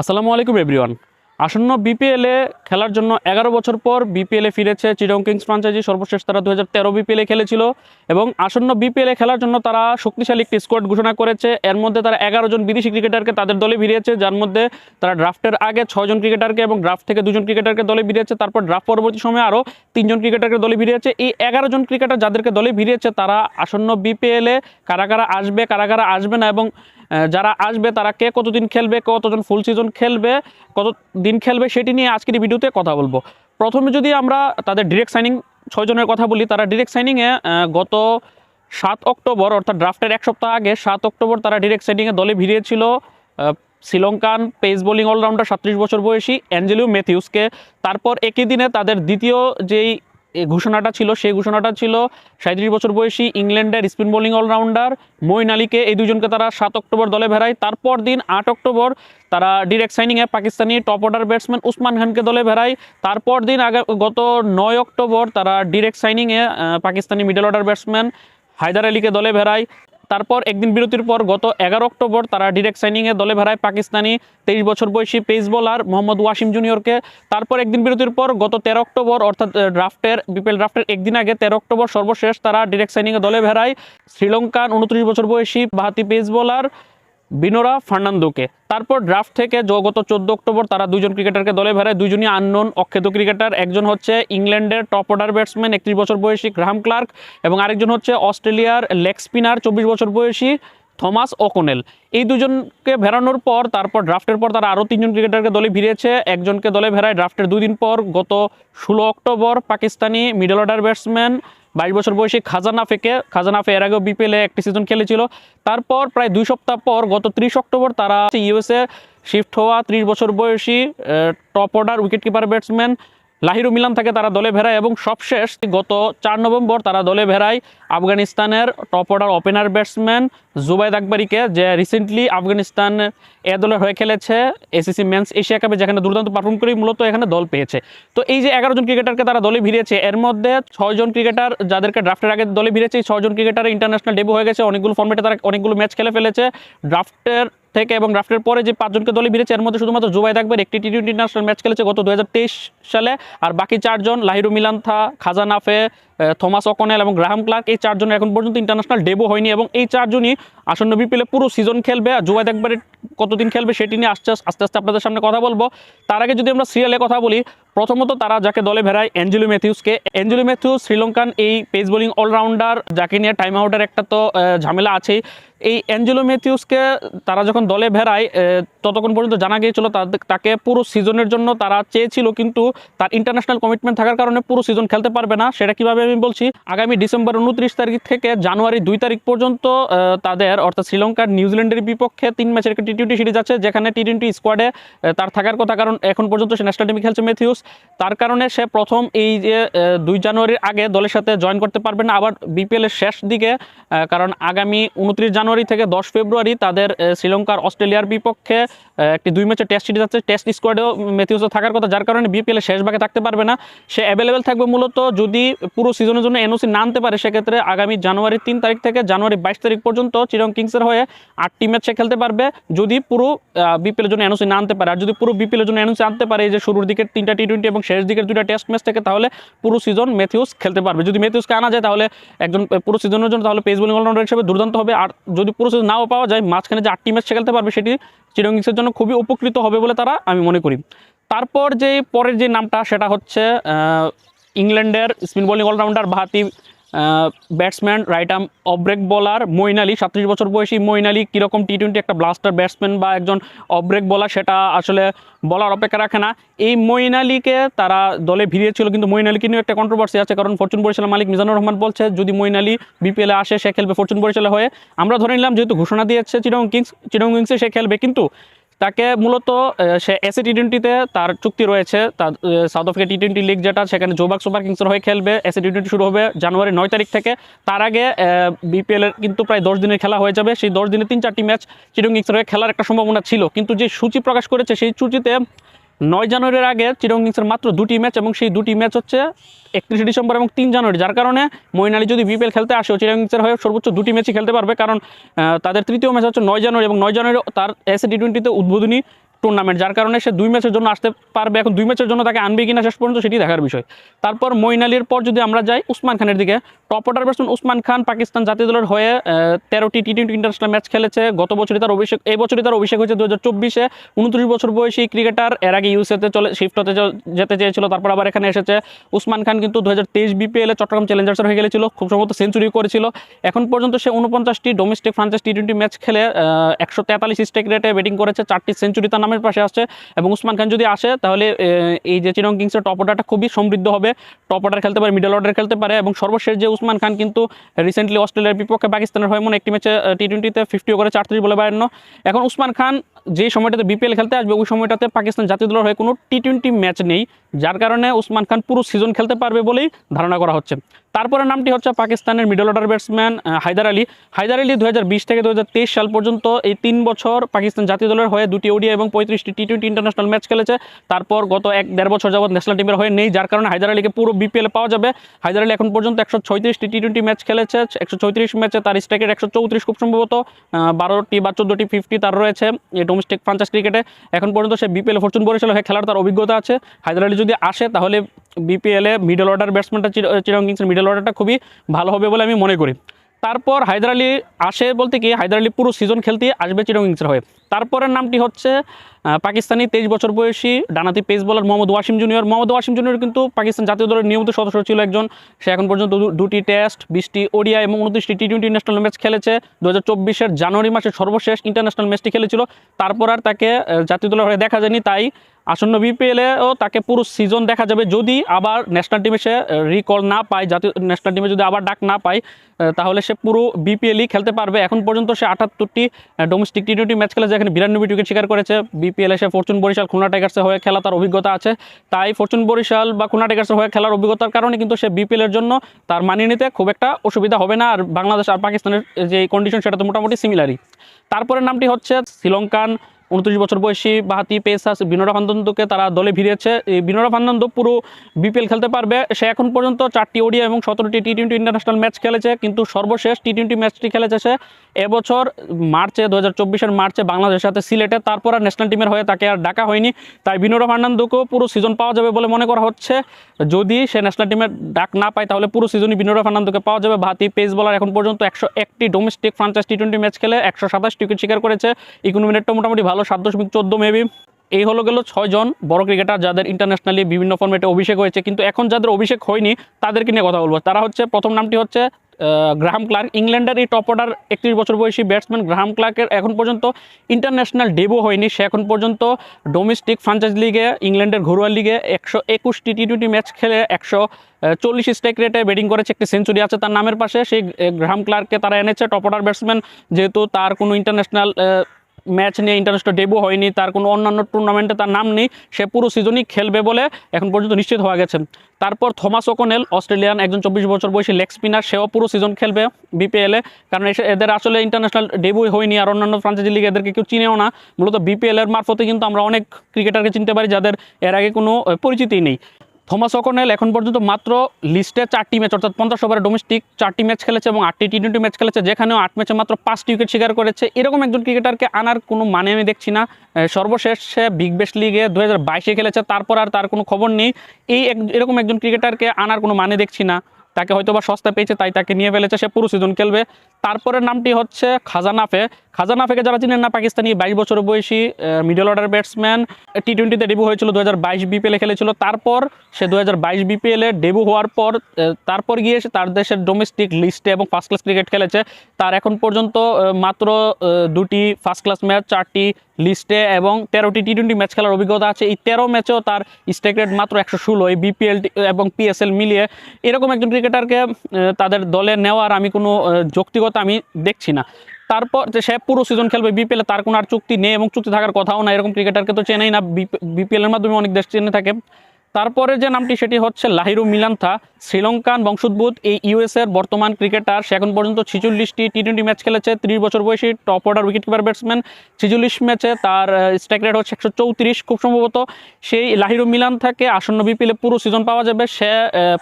আসসালামু আলাইকুম এভরিওয়ান আসন্ন বিপিএলে খেলার জন্য এগারো বছর পর বিপিএলে ফিরেছে চিরং কিংস ফ্রাঞ্চাইজি সর্বশেষ তারা দু হাজার তেরো বিপিএলে খেলেছিল এবং আসন্ন বিপিএলে খেলার জন্য তারা শক্তিশালী একটি স্কোয়াড ঘোষণা করেছে। এর মধ্যে তারা এগারো জন বিদেশি ক্রিকেটারকে তাদের দলে ভিড়িয়েছে, যার মধ্যে তারা ড্রাফটের আগে ছয়জন ক্রিকেটারকে এবং ড্রাফট থেকে দুজন ক্রিকেটারকে দলে ভিড়িয়েছে। তারপর ড্রাফট পরবর্তী সময়ে আরও তিনজন ক্রিকেটারকে দলে ভিড়িয়েছে। এই এগারো জন ক্রিকেটার যাদেরকে দলে ভিড়িয়েছে, তারা আসন্ন বিপিএলে কারা কারা আসবে, কারা কারা আসবে না এবং যারা আসবে, তারা কে কতদিন খেলবে, কতজন ফুল সিজন খেলবে কত দিন খেলবে সেটি নিয়ে আজকের ভিডিওতে কথা বলব। প্রথমে যদি আমরা তাদের ডিরেক্ট সাইনিং ছয়জনের কথা বলি, তারা ডিরেক্ট সাইনিংয়ে গত সাত অক্টোবর, অর্থাৎ ড্রাফটের এক সপ্তাহ আগে, সাত অক্টোবর তারা ডিরেক্ট সাইনিংয়ে দলে ভিড়িয়েছিল Sri Lankan pace bowling allrounder সাতত্রিশ বছর বয়সী, অ্যাঞ্জেলিও ম্যাথিউসকে। তারপর একই দিনে তাদের দ্বিতীয় যেই ঘোষণাটা ছিল, সেই ঘোষণাটা ছিল সাঁত্রিশ বছর বয়সী ইংল্যান্ডের স্পিন বোলিং অলরাউন্ডার মইন আলীকে এই দুজনকে তারা সাত অক্টোবর দলে ভেড়ায়, তারপর দিন আট অক্টোবর তারা direct সাইনিংয়ে Pakistani top order batsman Usman খানকে দলে ভেড়ায়, তারপর দিন আগে গত নয় অক্টোবর তারা direct সাইনিংয়ে Pakistani middle order batsman Haider আলীকে দলে ভেড়ায়। তারপর একদিন বিরতির পর গত এগারো অক্টোবর তারা ডিরেক্ট সাইনিংয়ে দলে ভেড়ায় পাকিস্তানি তেইশ বছর বয়সী পেস বোলার মোহাম্মদ ওয়াসিম জুনিয়রকে। তারপর একদিন বিরতির পর গত তেরো অক্টোবর, অর্থাৎ ড্রাফটের বিপিএল ড্রাফটের একদিন আগে তেরো অক্টোবর সর্বশেষ তারা ডিরেক্ট সাইনিংয়ে দলে ভেড়ায় শ্রীলঙ্কান উনত্রিশ বছর বয়সী বাহাতি পেস বোলার বিনোরা ফার্নান্দোকে। তারপর ড্রাফট থেকে গত চোদ্দ অক্টোবর তারা দুজন ক্রিকেটারকে দলে ভেড়ায়, দুজনই আননোন অক্ষেত ক্রিকেটার একজন হচ্ছে ইংল্যান্ডের টপ অর্ডার ব্যাটসম্যান একত্রিশ বছর বয়সী গ্রাহাম ক্লার্ক এবং আরেকজন হচ্ছে অস্ট্রেলিয়ার লেগ স্পিনার চব্বিশ বছর বয়সী থমাস ওকোনেল এই দুজনকে ভেড়ানোর পর, তারপর ড্রাফটের পর তারা আরও তিনজন ক্রিকেটারকে দলে ভিড়িয়েছে। একজনকে দলে ভেড়ায় ড্রাফটের দুই দিন পর গত ষোলো October Pakistani middle order batsman বাইশ বছর বয়সী খাজানাফেকে খাজানাফে এর আগেও বিপিএলে একটি সিজন খেলেছিল। তারপর প্রায় দুই সপ্তাহ পর, গত ত্রিশ অক্টোবর, তারা ইউএসএ শিফট হওয়া ত্রিশ বছর বয়সী top order wicket keeper batsman Lahiru Milan থেকে তারা দলে ভেড়ায় এবং সবশেষ গত চার নভেম্বর তারা দলে ভেড়ায় আফগানিস্তানের top order opener batsman Zubaid আকবরীকে, যে রিসেন্টলি আফগানিস্তান এ দলের হয়ে খেলেছে এসিসি মেন্স এশিয়া কাপে যেখানে দুর্দান্ত পারফর্ম করেই মূলত এখানে দল পেয়েছে। তো এই যে এগারো জন ক্রিকেটারকে তারা দলে ভিড়িয়েছে, এর মধ্যে ছয়জন ক্রিকেটার যাদেরকে ড্রাফটের আগে দলে ভিড়েছে এই ছয়জন ক্রিকেটার ইন্টারন্যাশনাল ডেবু হয়ে গেছে। অনেকগুলো ফর্মেটে তারা অনেকগুলো ম্যাচ খেলে ফেলেছে। ড্রাফটের থেকে এবং ড্রাফটের পরে যে পাঁচজনকে দলে ভিড়েছে এর মধ্যে শুধুমাত্র জুবাইদ আকবর একটি টি টোয়েন্টি ইন্টারন্যাশনাল ম্যাচ খেলেছে গত দু হাজার তেইশ সালে। আর বাকি চারজন, লাহিরু মিলান্থা খাজানাফে থমাস অকনেল এবং গ্রাহাম ক্লার্ক, এই চারজনের এখন পর্যন্ত ইন্টারন্যাশনাল ডেবো হয়নি এবং এই চারজনই আসন্ন বিপিএলে পুরো সিজন খেলবে। আর জুবাইদ আকবরের কতদিন খেলবে সেটি নিয়ে আস্তে আস্তে আস্তে আপনাদের সামনে কথা বলব। তার আগে যদি আমরা সিরিয়ালে কথা বলি, প্রথমত তারা যাকে দলে ভেড়ায় অ্যাঞ্জেলো ম্যাথিউসকে অ্যাঞ্জেলো ম্যাথিউস শ্রীলঙ্কান, এই পেস বোলিং অলরাউন্ডার যাকে নিয়ে টাইম আউটের একটা তো ঝামেলা আছেই। এই অ্যাঞ্জেলো ম্যাথিউসকে তারা যখন দলে ভেড়ায় ততক্ষণ পর্যন্ত জানা গিয়েছিল তাকে পুরো সিজনের জন্য তারা চেয়েছিল, কিন্তু তার ইন্টারন্যাশনাল কমিটমেন্ট থাকার কারণে পুরো সিজন খেলতে পারবে না। সেটা কীভাবে আমি বলছি, আগামী ডিসেম্বর উনত্রিশ তারিখ থেকে জানুয়ারি দুই তারিখ পর্যন্ত তাদের অর্থাৎ শ্রীলঙ্কার নিউজিল্যান্ডের বিপক্ষে তিন ম্যাচের একটি টি টোয়েন্টি সিরিজ আছে, যেখানে টি টোয়েন্টি স্কোয়াডে তার থাকার কথা কারণ এখন পর্যন্ত সে ন্যাশনাল টিমে খেলছে ম্যাথিউস তার কারণে সে প্রথম এই যে দুই জানুয়ারির আগে দলের সাথে জয়েন করতে পারবে না, আবার বিপিএল এর শেষ দিকে কারণ আগামী উনত্রিশ জানুয়ারি থেকে দশ ফেব্রুয়ারি তাদের শ্রীলঙ্কার অস্ট্রেলিয়ার বিপক্ষে একটি দুই ম্যাচের টেস্ট সিরিজ আছে। টেস্ট স্কোয়াডেও ম্যাথিউসও থাকার কথা, যার কারণে বিপিএল এর শেষ ভাগে থাকতে পারবে না। সে অ্যাভেলেবেল থাকবে মূলত যদি পুরো সিজনের জন্য এনওসি না আনতে পারে, সেক্ষেত্রে আগামী জানুয়ারি তিন তারিখ থেকে জানুয়ারি বাইশ তারিখ পর্যন্ত চিরং কিংসের হয়ে আটটি ম্যাচ সে খেলতে পারবে। যদি পুরো বিপিএল এর জন্য এনওসি না আনতে পারে, আর যদি পুরো বিপিএল এর জন্য এনওসি আনতে পারে যে শুরুর দিকের তিনটা টি টোয়েন্টি এবং শেষ দিকের দুইটা টেস্ট ম্যাচ থেকে, তাহলে পুরো সিজন ম্যাথিউস খেলতে পারবে। যদি ম্যাথিউসকে আনা যায়, তাহলে একজন পুরো সিজনের জন্য, তাহলে পেস বোলিং অলরাউন্ডার হিসেবে দুর্দান্ত হবে। আর যদি পুরো সিজন নাও পাওয়া যায়, মাঝখানে যে আটটি ম্যাচ খেলতে পারবে, সেটি চিরং কিংসের জন্য খুবই উপকৃত হবে বলে তারা আমি মনে করি। তারপর যে পরের যে নামটা সেটা হচ্ছে ইংল্যান্ডের spin bowling allrounder বাহাতি batsman right arm offbreak bowler Moeen Ali, সাতত্রিশ বছর বয়সী মইন আলী, কীরকম টি টোয়েন্টি একটা ব্লাস্টার ব্যাটসম্যান বা একজন অব্রেক বলার সেটা আসলে বলার অপেক্ষা রাখে না। এই মইন আলীকে তারা দলে ভিড়িয়েছিল, কিন্তু মইন আলীকে নিয়ে একটা কন্ট্রোভার্সি আছে, কারণ ফরচুন বরিশালের মালিক মিজানুর রহমান বলছে, যদি মইন আলী বিপিএলে আসে, সে খেলবে ফরচুন বরিশালে হয়ে। আমরা ধরে নিলাম, যেহেতু ঘোষণা দিয়েছে চিরং কিংস চিরং কিংসে সে খেলবে, কিন্তু তাকে মূলত সে এসি টি টোয়েন্টিতে তার চুক্তি রয়েছে। তার South Africa T twenty league যেটা, সেখানে জোবাক সুপার কিংসের হয়ে খেলবে। এসি টি টোয়েন্টি শুরু হবে জানুয়ারি নয় তারিখ থেকে। তার আগে বিপিএলের কিন্তু প্রায় দশ দিনের খেলা হয়ে যাবে। সেই দশ দিনে তিন চারটি ম্যাচ চিটং কিংসের হয়ে খেলার একটা সম্ভাবনা ছিল। কিন্তু যে সূচি প্রকাশ করেছে, সেই সূচিতে নয় জানুয়ারির আগে চিরং কিংসের মাত্র দুটি ম্যাচ এবং সেই দুটি ম্যাচ হচ্ছে একত্রিশে ডিসেম্বর এবং তিন জানুয়ারি। যার কারণে মইন যদি বিপিএল খেলতে আসে চিরং কিংসের হয়ে সর্বোচ্চ দুটি ম্যাচই খেলতে পারবে। কারণ তাদের তৃতীয় ম্যাচ হচ্ছে নয় জানুয়ারি এবং নয় জানুয়ারি তার এসে টি টোয়েন্টিতে উদ্বোধনী টুর্নামেন্ট যার কারণে সে দুই ম্যাচের জন্য আসতে পারবে। এখন দুই ম্যাচের জন্য তাকে আনবে কিনা শেষ পর্যন্ত সেটি দেখার বিষয়। তারপর মঈন আলীর পর যদি আমরা যাই, উসমান খানের দিকে। Top order batsman Usman Khan Pakistan জাতীয় দলের হয়ে তেরোটি টি টোয়েন্টি ইন্টারন্যাশনাল ম্যাচ খেলেছে। গত বছরই তার অভিষেক, এই বছরই তার অভিষেক হয়েছে দু হাজার চব্বিশে। উনত্রিশ বছর বয়সী ক্রিকেটার, এর আগে ইউএসএতে চলে শিফট হতে যেতে চেয়েছিল, তারপর আবার এখানে এসেছে। উসমান খান কিন্তু দু হাজার তেইশ বিপিএলে চট্টগ্রাম চ্যালেঞ্জার্সের হয়ে গেছিল খুব সম্ভবত সেঞ্চুরি করেছিল। এখন পর্যন্ত সে উনপঞ্চাশটি domestic franchise T twenty match খেলে একশো তেতাল্লিশ স্ট্রাইক রেটে ব্যাটিং করেছে, চারটি সেঞ্চুরি তার নামের পাশে আসছে এবং উসমান খান যদি আসে, তাহলে এই যে চিরং কিংসের টপ অর্ডারটা খুবই সমৃদ্ধ হবে। টপ অর্ডার খেলতে পারে মিডল অর্ডার খেলতে পারে এবং সর্বশেষ যে উসমান খান কিন্তু রিসেন্টলি অস্ট্রেলিয়ার বিপক্ষে পাকিস্তানের হয় মনে একটি ম্যাচে টি টোয়েন্টিতে ফিফটিও করে চারত্রিশ বলে বায়ান্ন। এখন উসমান খান যে সময়টাতে বিপিএল খেলতে আসবে, ওই সময়টাতে পাকিস্তান জাতীয় দলের হয়ে কোনো টি টোয়েন্টি ম্যাচ নেই, যার কারণে উসমান খান পুরো সিজন খেলতে পারবে বলেই ধারণা করা হচ্ছে। তারপরে নামটি হচ্ছে পাকিস্তানের middle order batsman Haider Ali. Haider Ali দু হাজার বিশ থেকে দু হাজার তেইশ সাল পর্যন্ত এই তিন বছর পাকিস্তান জাতীয় দলের হয়ে দুটি ওডিয়া এবং পঁয়ত্রিশটি টি টোয়েন্টি ইন্টারন্যাশনাল ম্যাচ খেলেছে। তারপর গত এক দেড় বছর যাবত ন্যাশনাল টিমের হয়ে নেই, যার কারণে হায়দার আলীকে পুরো বিপিএল পাওয়া যাবে। হায়দার আলী এখন পর্যন্ত একশো ছয়ত্রিশটি টি টোয়েন্টি ম্যাচ খেলেছে, একশো চৌত্রিশ ম্যাচে তার স্ট্রাইকের একশো চৌত্রিশ খুব সম্ভবত বারোটি বা চোদ্দোটি ফিফটি তার রয়েছে। ডোমেস্টিক ফ্রাঞ্চাইজ ক্রিকেটে এখন পর্যন্ত সে বিপিএল ফরচুন বরিশাল হয়ে খেলার তার অভিজ্ঞতা আছে। হায়দার আলী যদি আসে, তাহলে বিপিএলে মিডল অর্ডার ব্যাটসম্যানটা চিরং কিংসের মিডল অর্ডারটা খুবই ভালো হবে বলে আমি মনে করি। তারপর হায়দার আলী আসে বলতে কি, হায়দার আলী পুরো সিজন খেলতে আসবে চিরং কিংসের হয়ে। তারপরের নামটি হচ্ছে পাকিস্তানি তেইশ বছর বয়সী ডানাতি pace bowler Mohammad Wasim junior Mohammad Wasim junior কিন্তু পাকিস্তান জাতীয় দলের নিয়মিত সদস্য ছিল একজন। সে এখন পর্যন্ত দুটি টেস্ট বিশটি ওডিয়া এবং উনত্রিশটি টি টোয়েন্টি ন্যাশনাল ম্যাচ খেলেছে। দু হাজার জানুয়ারি মাসের সর্বশেষ ইন্টারন্যাশনাল ম্যাচটি খেলেছিল। তারপর আর তাকে জাতীয় দলের হয়ে দেখা যায়নি, তাই আসন্ন বিপিএলেও তাকে পুরো সিজন দেখা যাবে যদি আবার ন্যাশনাল টিমে সে রিকল না পায়, জাতীয় ন্যাশনাল টিমে যদি আবার ডাক না পায় তাহলে সে পুরো বিপিএলই খেলতে পারবে। এখন পর্যন্ত সে আটাত্তরটি ডোমেস্টিক টি টোয়েন্টি ম্যাচ খেলেছে। এখানে বিরানব্বই উইকেট শিকার করেছে। বিপিএলে সে ফরচুন বরিশাল, খুলনা টাইগার্সের হয়ে খেলা তার অভিজ্ঞতা আছে। তাই ফরচুন বরিশাল বা খুলনা টাইগার্সের হয়ে খেলার অভিজ্ঞতার কারণে কিন্তু সে বিপিএলের জন্য তার মানিয়ে নিতে খুব একটা অসুবিধা হবে না। আর বাংলাদেশ আর পাকিস্তানের যে কন্ডিশন সেটা তো মোটামুটি সিমিলারই তারপরে নামটি হচ্ছে শ্রীলঙ্কান উনত্রিশ বছর বয়সী বাহাতি পেসাস বিনোরা ফান্দান্তকে তারা দলে ভিড়িয়েছে। এই বিনোরা ফান্দান্ত পুরো বিপিএল খেলতে পারবে। সে এখন পর্যন্ত চারটি ওডিয়া এবং সতেরোটি টি টোয়েন্টি ইন্টারন্যাশনাল ম্যাচ খেলেছে, কিন্তু সর্বশেষ টি টোয়েন্টি ম্যাচটি খেলেছে সে এবছর মার্চে দু হাজার মার্চে বাংলাদেশের সাথে সিলেটে। তারপর আর ন্যাশনাল টিমের হয়ে তাকে আর ডাকা হয়নি। তাই বিনোরা ফার্নান্দোকেও পুরো সিজন পাওয়া যাবে বলে মনে করা হচ্ছে। যদি সে ন্যাশনাল টিমের ডাক না পায়, তাহলে পুরো সিজনই বিনোরা ফার্নান্দোকে পাওয়া যাবে। ভাতি পেস বলার এখন পর্যন্ত একশো একটি domestic franchise T twenty match খেলে একশো সাতাশটি উইকেট শিকার করেছে। ইকোনমি মিনিটটা মোটামুটি ভালো সাত দশমিক চোদ্দ মেবি এই হলো গেল ছয়জন বড় ক্রিকেটার যাদের ইন্টারন্যাশনালি বিভিন্ন ফর্মেটে অভিষেক হয়েছে। কিন্তু এখন যাদের অভিষেক হয়নি, তাদেরকে নিয়ে কথা বলব। তারা হচ্ছে, প্রথম নামটি হচ্ছে গ্রাহাম ক্লার্ক। ইংল্যান্ডের এই টপ অর্ডার একত্রিশ বছর বয়সী ব্যাটসম্যান গ্রাহাম ক্লার্কের এখন পর্যন্ত ইন্টারন্যাশনাল ডেবো হয়নি। সে এখন পর্যন্ত ডোমেস্টিক ফ্রাঞ্চাইজ লিগে ইংল্যান্ডের ঘরোয়া লিগে একশো একুশটি টি টোয়েন্টি ম্যাচ খেলে একশো চল্লিশ স্ট্রাইক রেটে ব্যাটিং করেছে। একটি সেঞ্চুরি আছে তার নামের পাশে। সেই গ্রাহাম ক্লার্ককে তারা এনেছে। টপ অর্ডার ব্যাটসম্যান যেহেতু তার কোনো ইন্টারন্যাশনাল ম্যাচ নিয়ে ইন্টারন্যাশনাল ডেবু হয়নি, তার কোনো অন্যান্য টুর্নামেন্টে তার নাম নেই, সে পুরো সিজনই খেলবে বলে এখন পর্যন্ত নিশ্চিত হওয়া গেছে তারপর থমাস ওকোনেল, অস্ট্রেলিয়ান, একজন চব্বিশ বছর বয়সী লেগ স্পিনার সেও পুরো সিজন খেলবে বিপিএলে কারণ এদের আসলে ইন্টারন্যাশনাল ডেবু হয়নি, আর অন্যান্য ফ্রাঞ্চাইজি লিগ এদেরকে কেউ চিনেও না। মূলত বিপিএলের মারফতে কিন্তু আমরা অনেক ক্রিকেটারকে চিনতে পারি, যাদের এর আগে কোনো পরিচিতি নেই। থমাস অকনেল এখন পর্যন্ত মাত্র লিস্টে চারটি ম্যাচ, অর্থাৎ পঞ্চাশ ওভারে ডোমেস্টিক চারটি ম্যাচ খেলেছে এবং আটটি টি টোয়েন্টি ম্যাচ খেলেছে, যেখানেও আট ম্যাচে মাত্র পাঁচটি উইকেট শিকার করেছে। এরকম একজন ক্রিকেটারকে আনার কোনো মানে আমি দেখছি না। সর্বশেষ সে বিগ বেস্ট লিগে দু হাজার খেলেছে, তারপর আর তার কোনো খবর নেই। এই এক- এরকম একজন ক্রিকেটারকে আনার কোনো মানে দেখছি না। তাকে হয়তো বা সস্তা পেয়েছে, তাই তাকে নিয়ে ফেলেছে, সে পুরো সিজন খেলবে। তারপরের নামটি হচ্ছে খাজানাফে। খাজানাফেকে যারা চিনেন না পাকিস্তানি বাইশ বছর বয়সী মিডল অর্ডার ব্যাটসম্যান টি টোয়েন্টিতে ডেবু হয়েছিল দু হাজার বাইশ বিপিএলে খেলেছিল। তারপর সে দু হাজার বাইশ বিপিএলে ডেবু হওয়ার পর তারপর গিয়ে সে তার দেশের ডোমেস্টিক লিস্টে এবং ফার্স্ট ক্লাস ক্রিকেট খেলেছে। তার এখন পর্যন্ত মাত্র দুটি ফার্স্ট ক্লাস ম্যাচ চারটি লিস্টে এবং তেরোটি টি টোয়েন্টি ম্যাচ খেলার অভিজ্ঞতা আছে। এই তেরো ম্যাচেও তার স্ট্রাইক রেট মাত্র একশো ষোলো এই বিপিএল এবং পিএসএল মিলিয়ে। এরকম একজন ক্রিকেটারকে তাদের দলে নেওয়ার আমি কোনো আহ, যৌক্তিকতা আমি দেখছি না। তারপর যে সে পুরো সিজন খেলবে বিপিএলে তার কোনো আর চুক্তি নেই এবং চুক্তি থাকার কথাও না। এরকম ক্রিকেটারকে তো চেনেই না। বিপিএলের মাধ্যমে অনেক দেশ চেনে থাকে। তারপরে যে নামটি সেটি হচ্ছে লাহিরু মিলান্থা, শ্রীলঙ্কান বংশোদ্ভূত, এই ইউএস এর বর্তমান ক্রিকেটার। সে এখন পর্যন্ত ছিচল্লিশটি টি টোয়েন্টি ম্যাচ খেলেছে, ত্রিশ বছর বয়সী top order wicket keeper batsman ছিচল্লিশ ম্যাচে তার স্ট্রাইক রেট হচ্ছে একশো চৌত্রিশ খুব সম্ভবত। সেই লাহিরু মিলান্থাকে আসন্ন বিপিএলে পুরো সিজন পাওয়া যাবে। সে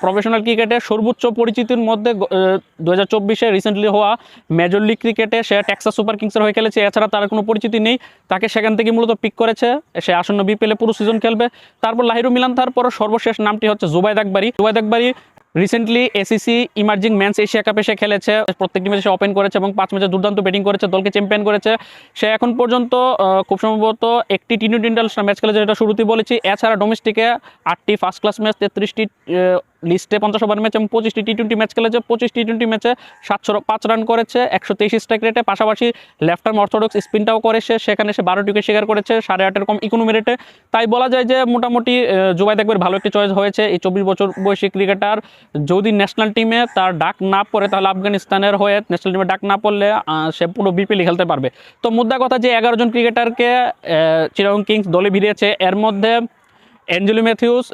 প্রফেশনাল ক্রিকেটে সর্বোচ্চ পরিচিতির মধ্যে দু হাজার চব্বিশে রিসেন্টলি হওয়া মেজর লিগ ক্রিকেটে সে টেক্সাস সুপার কিংসের হয়ে খেলেছে। এছাড়া তার কোনো পরিচিতি নেই। তাকে সেখান থেকে মূলত পিক করেছে। সে আসন্ন বিপিএলে পুরো সিজন খেলবে। তারপর লাহিরু মিলান্থার পর সর্বশেষ নামটি হচ্ছে Zubaid Akbari. Zubaid Akbari recently ACC emerging men's Asia কাপে সে খেলেছে প্রত্যেকটি ম্যাচে সে ওপেন করেছে এবং পাঁচ ম্যাচে দুর্দান্ত ব্যাটিং করেছে, দলকে চ্যাম্পিয়ন করেছে। সে এখন পর্যন্ত খুব সম্ভবত একটি টি টোয়েন্টি ইন্টারন্যাশনাল ম্যাচ খেলেছে, যেটা শুরুতেই বলেছি। এছাড়া ডোমেস্টিকে আটটি ফার্স্ট ক্লাস ম্যাচ তেত্রিশটি লিস্টে পঞ্চাশ ওভার ম্যাচ এবং পঁচিশটি টি টোয়েন্টি ম্যাচ খেলেছে। পঁচিশ টি টোয়েন্টি ম্যাচে সাতশো পাঁচ রান করেছে, একশো তেইশ স্ট্রাইক রেটে পাশাপাশি লেফট আর্ম অর্থোডক্স স্পিনটাও করেছে, সেখানে সে বারোটি উইকেট শিকার করেছে, সাড়ে আটের কম ইকোনমি রেটে তাই বলা যায় যে মোটামুটি জুবাই দেখবের ভালো একটি চয়েস হয়েছে। এই চব্বিশ বছর বয়সী ক্রিকেটার যদি ন্যাশনাল টিমে তার ডাক না পড়ে, তাহলে আফগানিস্তানের হয়ে ন্যাশনাল টিমে ডাক না পড়লে সে পুরো বিপিএল খেলতে পারবে। তো মুদ্রা কথা যে এগারো জন ক্রিকেটারকে চিরাং কিংস দলে ভিড়িয়েছে, এর মধ্যে অ্যাঞ্জেলি ম্যাথিউস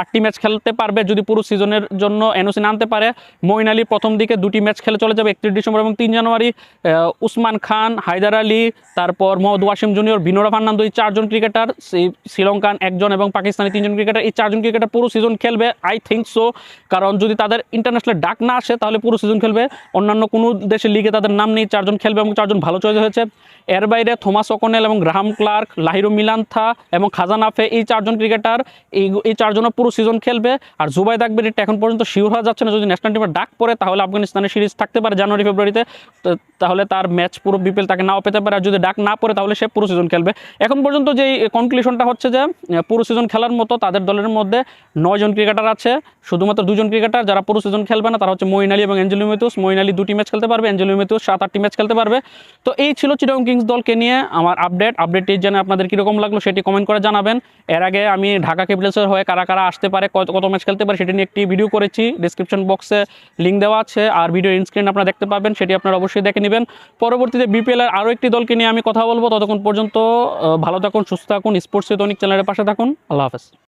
আটটি ম্যাচ খেলতে পারবে যদি পুরো সিজনের জন্য এনওসি আনতে পারে। মইন আলী প্রথম দিকে দুটি ম্যাচ খেলে চলে যাবে একত্রিশ ডিসেম্বর এবং তিন জানুয়ারি। উসমান খান, হায়দার আলী, তারপর মোহাম্মদ ওয়াসিম জুনিয়র, বিনোরা ফার্নান্দো এই চারজন ক্রিকেটার শ্রীলঙ্কান একজন এবং পাকিস্তানি তিনজন ক্রিকেটার। এই চারজন ক্রিকেটার পুরো সিজন খেলবে আই থিঙ্ক সো কারণ যদি তাদের ইন্টারন্যাশনাল ডাক না আসে, তাহলে পুরো সিজন খেলবে। অন্যান্য কোনো দেশের লিগে তাদের নাম নেই, চারজন খেলবে এবং চারজন ভালো চয়েস হয়েছে। এর বাইরে থমাস ওকনেল এবং গ্রাহাম ক্লার্ক, লাহিরু মিলান্থা এবং খাজানাফে এই চারজন ক্রিকেটার এই এই চারজনও পুরো সিজন খেলবে। আর জুবাই আকবর এটা এখন পর্যন্ত শিওর হওয়া যাচ্ছে না। যদি ন্যাশনাল টিমের ডাক পড়ে, তাহলে আফগানিস্তানের সিরিজ থাকতে পারে জানুয়ারি, ফেব্রুয়ারিতে। তাহলে তার ম্যাচ পুরো বিপিএল তাকে নাও পেতে পারে। আর যদি ডাক না পড়ে, তাহলে সে পুরো সিজন খেলবে। এখন পর্যন্ত যেই কনক্লুশনটা হচ্ছে যে পুরো সিজন খেলার মতো তাদের দলের মধ্যে নয়জন ক্রিকেটার আছে। শুধুমাত্র দুজন ক্রিকেটার যারা পুরো সিজন খেলবে না, তারা হচ্ছে মঈন আলী এবং অ্যাঞ্জেলো মেথুস মঈন আলী দুটি ম্যাচ খেলতে পারবে, অ্যাঞ্জেলো মেথুস সাত আটটি ম্যাচ খেলতে পারবে। তো এই ছিল চিরং কিংস দলকে নিয়ে আমার আপডেট আপডেটটি জেনে আপনাদের কীরকম লাগল, সেটি কমেন্ট করে জানাবেন। এর আগে আমি ঢাকা ক্যাপিটালসের হয়ে কারা কারা আসতে পারে, কত কত ম্যাচ খেলতে পারে, সেটি নিয়ে একটি ভিডিও করেছি। ডিসক্রিপশন বক্সে লিঙ্ক দেওয়া আছে আর ভিডিও ইনস্ক্রিন আপনারা দেখতে পাবেন, সেটি আপনারা অবশ্যই দেখে নেবেন। পরবর্তীতে বিপিএল এর আরও একটি দলকে নিয়ে আমি কথা বলব। ততক্ষণ পর্যন্ত ভালো থাকুন, সুস্থ থাকুন স্পোর্টস দৈনিক চ্যানেলের পাশে থাকুন। আল্লাহ হাফেজ।